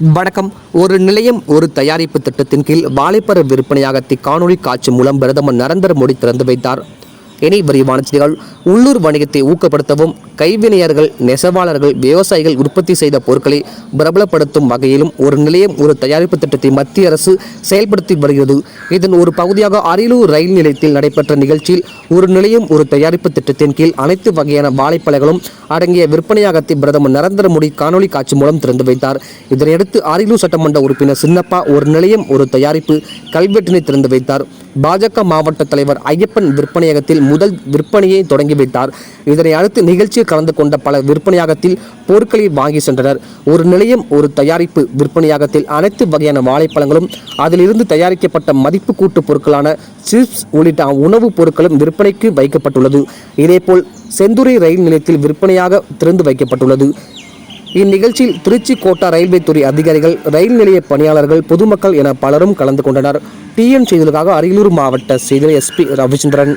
வணக்கம். ஒரு நிலையம் ஒரு தயாரிப்பு திட்டத்தின் கீழ் வாழைப்பர விற்பனையாகத்தை காணொளி காட்சி மூலம் பிரதமர் நரேந்திர மோடி திறந்து வைத்தார். இனி விரிவான செய்திகள். உள்ளூர் வணிகத்தை ஊக்கப்படுத்தவும் கைவினையர்கள் நெசவாளர்கள் விவசாயிகள் உற்பத்தி செய்த பொருட்களை பிரபலப்படுத்தும் வகையிலும் ஒரு நிலையம் ஒரு தயாரிப்பு திட்டத்தை மத்திய அரசு செயல்படுத்தி வருகிறது. இதன் ஒரு பகுதியாக அரியலூர் ரயில் நிலையத்தில் நடைபெற்ற நிகழ்ச்சியில் ஒரு நிலையம் ஒரு தயாரிப்பு திட்டத்தின் கீழ் அனைத்து வகையான வாழைப்பழங்களும் அடங்கிய விற்பனையாகத்தை பிரதமர் நரேந்திர மோடி காணொலி காட்சி மூலம் திறந்து வைத்தார். இதனையடுத்து அரியலூர் சட்டமன்ற உறுப்பினர் சின்னப்பா ஒரு நிலையம் ஒரு தயாரிப்பு கல்வெட்டினை திறந்து வைத்தார். பாஜக மாவட்ட தலைவர் ஐயப்பன் விற்பனையகத்தில் முதல் விற்பனையை தொடங்கி வைத்தார் இதனை அடுத்து நிகழ்ச்சியில் கலந்து கொண்ட பல விற்பனையாகத்தில் பொருட்களை வாங்கி சென்றனர். ஒரு நிலையம் ஒரு தயாரிப்பு விற்பனையாகத்தில் அனைத்து வகையான வாழைப்பழங்களும் அதிலிருந்து தயாரிக்கப்பட்ட மதிப்பு கூட்டு பொருட்களான சிப்ஸ் உள்ளிட்ட உணவுப் பொருட்களும் விற்பனைக்கு வைக்கப்பட்டுள்ளது. இதேபோல் செந்துறை ரயில் நிலையத்தில் விற்பனையாக திறந்து வைக்கப்பட்டுள்ளது. இந்நிகழ்ச்சியில் திருச்சி கோட்டா ரயில்வே துறை அதிகாரிகள் ரயில் நிலைய பணியாளர்கள் பொதுமக்கள் என பலரும் கலந்து கொண்டனர். டிஎன் செய்திகளுக்காக அரியலூர் மாவட்ட செய்தியாளர் எஸ்பி ரவிச்சந்திரன்.